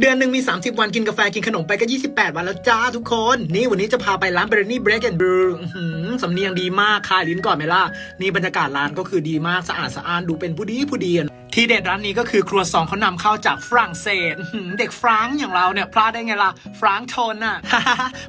เดือนหนึ่งมี 30 วันกินกาแฟกินขนมไปก็ 28 วันแล้วจ้าทุกคน นี่วันนี้จะพาไปร้านเบรนี่เบรกแอนด์บรูสำเนียงดีมากคายลิ้นก่อนไหมล่ะ นี่บรรยากาศร้านก็คือดีมากสะอาดสะอ้านดูเป็นผู้ดีผู้ดีอะ ที่เด็ดร้านนี้ก็คือครัวซองเขานำเข้าจากฝรั่งเศส เด็กฟรังอย่างเราเนี่ยพลาดได้ไงล่ะฟรังโทนน่ะ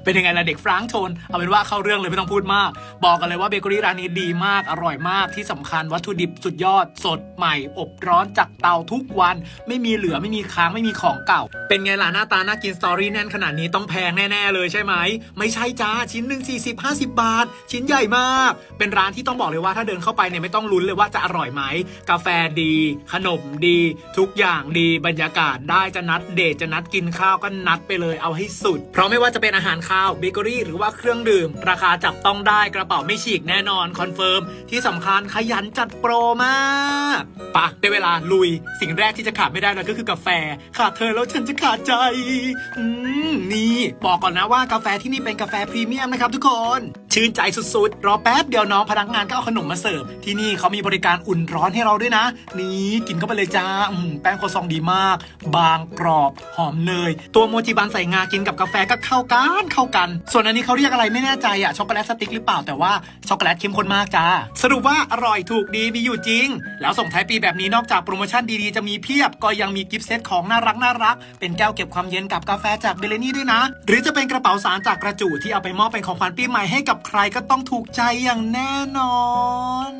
เป็นยังไงล่ะเด็กฟรังโทนเอาเป็นว่าเข้าเรื่องเลยไม่ต้องพูดมาก บอกกันเลยว่าเบเกอรี่ร้านนี้ดีมากอร่อยมากที่สำคัญวัตถุดิบสุดยอดสดใหม่ อบร้อนจากเตาทุกวัน ไม่มีเหลือไม่มีค้างไม่มีของเก่า เป็นไงล่ะหน้าตาน่ากินสตอรี่แน่นขนาดนี้ต้องแพงแน่ๆเลยใช่ไหมไม่ใช่จ้าชิ้นหนึ่ง40 50 บาท ชิ้นใหญ่มาก เป็นร้านที่ต้องบอกเลยว่าถ้าเดินเข้าไปเนี่ยไม่ต้องลุ้นเลยว่าจะอร่อยไหมกาแฟดีขนมดีทุกอย่างดีบรรยากาศได้จะนัดเดทจะนัดกินข้าวก็นัดไปเลยเอาให้สุด เพราะไม่ว่าจะเป็นอาหารข้าวเบเกอรี่หรือว่าเครื่องดื่ม ราคาจับต้องได้กระเป๋าไม่ฉีกแน่นอนคอนเฟิร์มที่สำคัญขยันจัดโปรมากปะได้เวลาลุย สิ่งแรกที่จะขาดไม่ได้เลยก็คือกาแฟ ขาดเธอแล้วฉันจะขาดใจอืมนี่ บอกก่อนนะว่ากาแฟที่นี่เป็นกาแฟพรีเมียมนะครับทุกคนชื่นใจสุดๆ รอแป๊บเดียวน้องพนักงานก็เอาขนมมาเสิร์ฟ ที่นี่เขามีบริการอุ่นร้อนให้เราด้วยนะ นี่กินเข้าไปเลยจ้าแป้งโคซองดีมาก บางกรอบหอมเนย ตัวโมจิบันใส่งากินกับกาแฟก็เข้ากันเข้ากัน ส่วนอันนี้เขาเรียกอะไรไม่แน่ใจอะช็อกโกแลตสติ๊กหรือเปล่าแต่ว่าช็อกโกแลตเข้มข้นมากจ้าสรุปว่าอร่อยถูกดีมีอยู่จริง แล้วส่งท้ายปีแบบนี้นอกจากโปรโมชั่นดีๆจะมีเพียบก็ยังมีกิฟต์เซตของน่ารักน่ารักเป็นแก้วเก็บความเย็นกับกาแฟจากเบลนี่ด้วยนะ หรือจะเป็นกระเป๋าสารจากกระจูที่เอาไปมอบเป็นของขวัญปีใหม่ให้กับใครก็ต้องถูกใจอย่างแน่นอน